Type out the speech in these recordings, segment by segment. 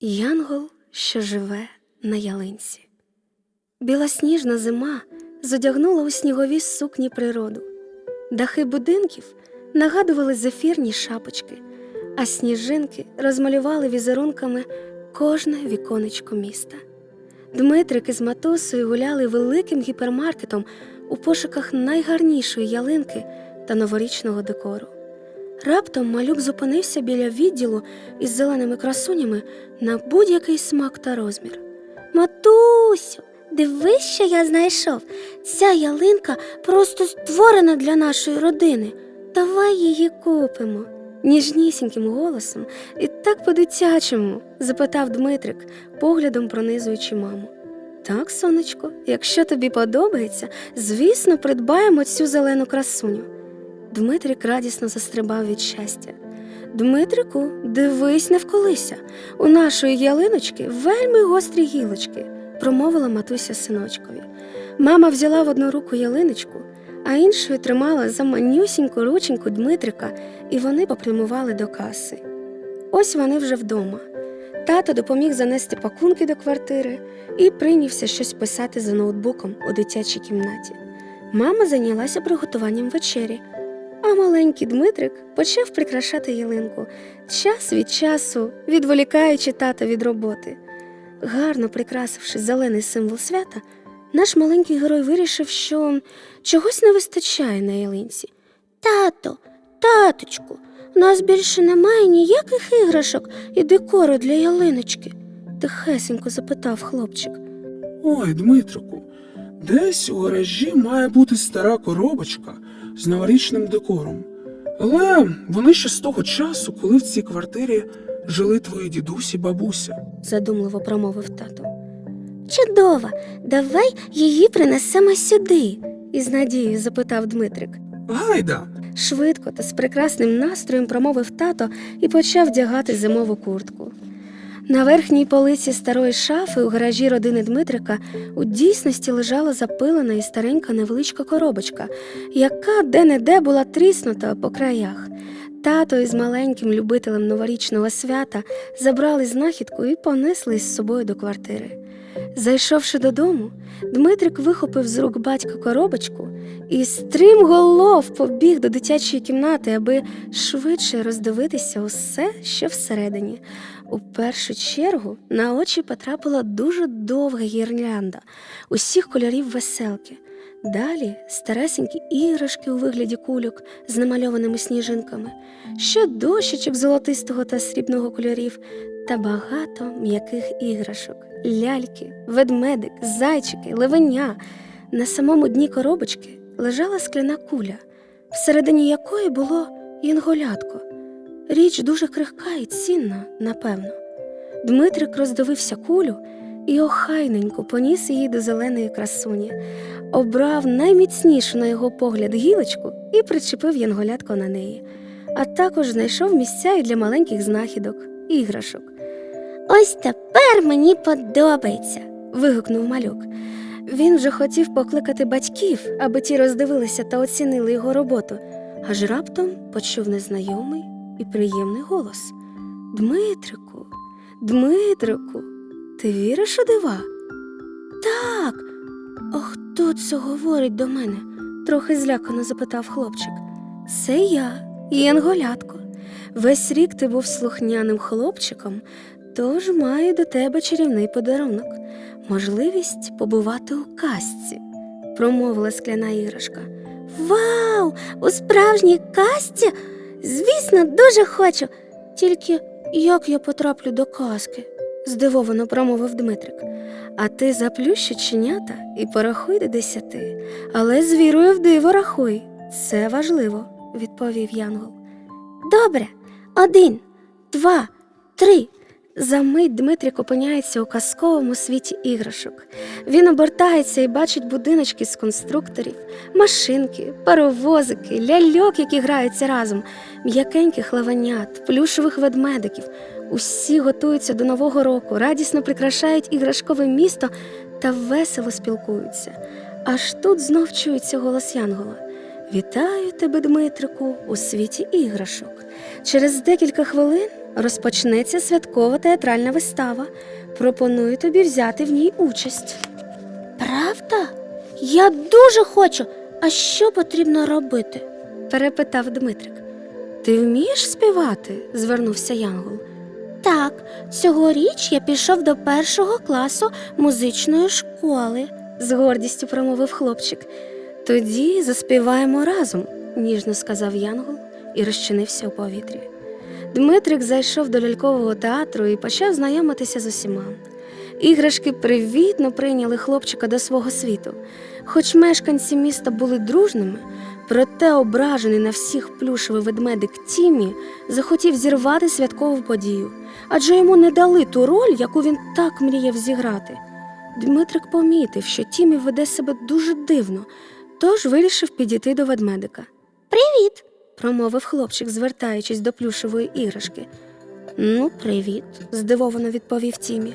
Янгол, що живе на ялинці. Білосніжна зима зодягнула у снігові сукні природу. Дахи будинків нагадували зефірні шапочки, а сніжинки розмалювали візерунками кожне віконечко міста. Дмитрик із матусею гуляли великим гіпермаркетом у пошуках найгарнішої ялинки та новорічного декору. Раптом малюк зупинився біля відділу із зеленими красунями на будь-який смак та розмір. Матусю, дивись, що я знайшов. Ця ялинка просто створена для нашої родини. Давай її купимо. Ніжнісіньким голосом і так по-дитячому запитав Дмитрик, поглядом пронизуючи маму. Так, сонечко, якщо тобі подобається, звісно, придбаємо цю зелену красуню. Дмитрик радісно застрибав від щастя. Дмитрику, дивись, не вколися. У нашої ялиночки вельми гострі гілочки, промовила матуся синочкові. Мама взяла в одну руку ялиночку, а іншою тримала за манюсіньку рученьку Дмитрика, і вони попрямували до каси. Ось вони вже вдома. Тато допоміг занести пакунки до квартири і прийнявся щось писати за ноутбуком у дитячій кімнаті. Мама зайнялася приготуванням вечері, а маленький Дмитрик почав прикрашати ялинку час від часу, відволікаючи тата від роботи. Гарно прикрасивши зелений символ свята, наш маленький герой вирішив, що чогось не вистачає на ялинці. Тато, таточку, у нас більше немає ніяких іграшок і декору для ялиночки, тихесенько запитав хлопчик. Ой, Дмитрику, десь у гаражі має бути стара коробочка з новорічним декором. Але вони ще з того часу, коли в цій квартирі жили твої дідусь і бабуся. задумливо промовив тато. Чудово, давай її принесемо сюди, із надією запитав Дмитрик. Гайда! Швидко та з прекрасним настроєм промовив тато і почав вдягати зимову куртку. На верхній полиці старої шафи у гаражі родини Дмитрика у дійсності лежала запилена і старенька невеличка коробочка, яка де-не-де була тріснута по краях. Тато із маленьким любителем новорічного свята забрали знахідку і понесли з собою до квартири. Зайшовши додому, Дмитрик вихопив з рук батька коробочку і стрімголов побіг до дитячої кімнати, аби швидше роздивитися усе, що всередині. У першу чергу на очі потрапила дуже довга гірлянда усіх кольорів веселки. Далі старесенькі іграшки у вигляді кульок з намальованими сніжинками, ще дощечок золотистого та срібного кольорів та багато м'яких іграшок, ляльки, ведмедик, зайчики, левеня. На самому дні коробочки лежала скляна куля, всередині якої було янголятко. Річ дуже крихка і цінна, напевно. Дмитрик роздивився кулю і охайненько поніс її до зеленої красуні, обрав найміцнішу на його погляд гілочку і причепив янголятко на неї, а також знайшов місця і для маленьких знахідок, іграшок. Ось тепер мені подобається. вигукнув малюк. Він вже хотів покликати батьків, аби ті роздивилися та оцінили його роботу, аж раптом почув незнайомий і приємний голос. Дмитрику, Дмитрику, ти віриш у дива? Так. А хто це говорить до мене? трохи злякано запитав хлопчик. Це я, Янголятко. Весь рік ти був слухняним хлопчиком, тож маю до тебе чарівний подарунок можливість побувати у казці, промовила скляна іграшка. Вау! У справжній казці? Звісно, дуже хочу. Тільки як я потраплю до казки? Здивовано промовив Дмитрик. А ти заплющ оченята і порахуй до десяти, але з вірою в диво рахуй. Це важливо, відповів Янгол. Добре, один, два, три. Замить Дмитрик опиняється у казковому світі іграшок. Він обертається і бачить будиночки з конструкторів, машинки, паровозики, ляльок, які граються разом, м'якеньких лаванят, плюшових ведмедиків. Усі готуються до Нового року, радісно прикрашають іграшкове місто та весело спілкуються. Аж тут знов чується голос Янгола. Вітаю тебе, Дмитрику, у світі іграшок. Через декілька хвилин розпочнеться святкова театральна вистава. Пропоную тобі взяти в ній участь. Правда? Я дуже хочу. А що потрібно робити? перепитав Дмитрик. Ти вмієш співати? звернувся Янгол. Так, цьогоріч я пішов до першого класу музичної школи. з гордістю промовив хлопчик. Тоді заспіваємо разом, ніжно сказав Янгол і розчинився у повітрі. Дмитрик зайшов до лялькового театру і почав знайомитися з усіма. Іграшки привітно прийняли хлопчика до свого світу. Хоч мешканці міста були дружними, проте ображений на всіх плюшевий ведмедик Тімі захотів зірвати святкову подію, адже йому не дали ту роль, яку він так мріяв зіграти. Дмитрик помітив, що Тімі веде себе дуже дивно, тож вирішив підійти до ведмедика. Привіт! Промовив хлопчик, звертаючись до плюшевої іграшки. Ну, привіт, здивовано відповів Тімі.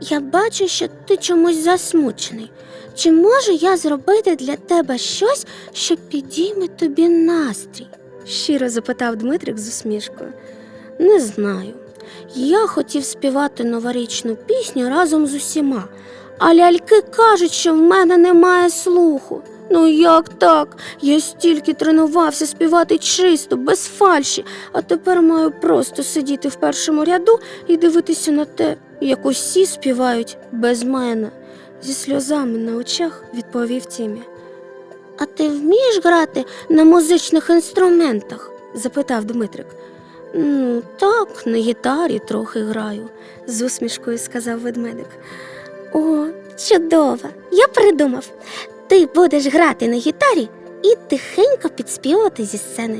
Я бачу, що ти чомусь засмучений. Чи можу я зробити для тебе щось, що підійме тобі настрій? щиро запитав Дмитрик з усмішкою. Не знаю. Я хотів співати новорічну пісню разом з усіма, а ляльки кажуть, що в мене немає слуху. Ну як так? Я стільки тренувався співати чисто, без фальші, а тепер маю просто сидіти в першому ряду і дивитися на те, як усі співають без мене. Зі сльозами на очах відповів Тімі. А ти вмієш грати на музичних інструментах? запитав Дмитрик. Ну, так, на гітарі трохи граю. З усмішкою сказав ведмедик. О, чудово! Я придумав. Ти будеш грати на гітарі і тихенько підспівати зі сцени.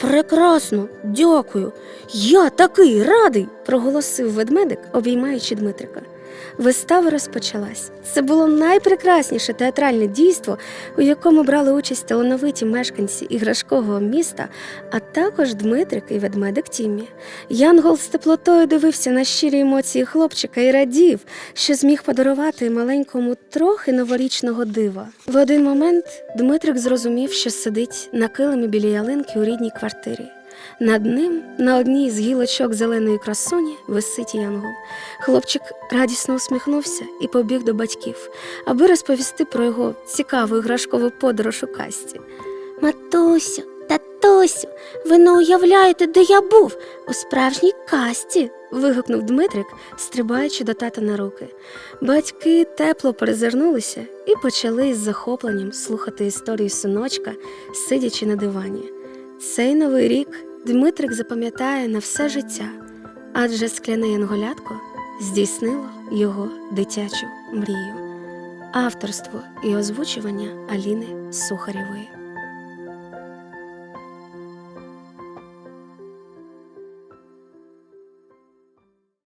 Прекрасно, дякую. Я такий радий, проголосив ведмедик, обіймаючи Дмитрика. Вистава розпочалась. Це було найпрекрасніше театральне дійство, у якому брали участь талановиті мешканці іграшкового міста, а також Дмитрик і ведмедик Тіммі. Янгол з теплотою дивився на щирі емоції хлопчика і радів, що зміг подарувати маленькому трохи новорічного дива. В один момент Дмитрик зрозумів, що сидить на килимі біля ялинки у рідній квартирі. Над ним, на одній з гілочок зеленої красуні, висить янгол. Хлопчик радісно усміхнувся і побіг до батьків, аби розповісти про його цікаву іграшкову подорож у касті. Матусю, татусю, ви не уявляєте, де я був у справжній касті. вигукнув Дмитрик, стрибаючи до тата на руки. Батьки тепло перезирнулися і почали із захопленням слухати історію синочка, сидячи на дивані. Цей новий рік Дмитрик запам'ятає на все життя, адже скляне янголятко здійснило його дитячу мрію. Авторство і озвучування Аліни Сухарєвої.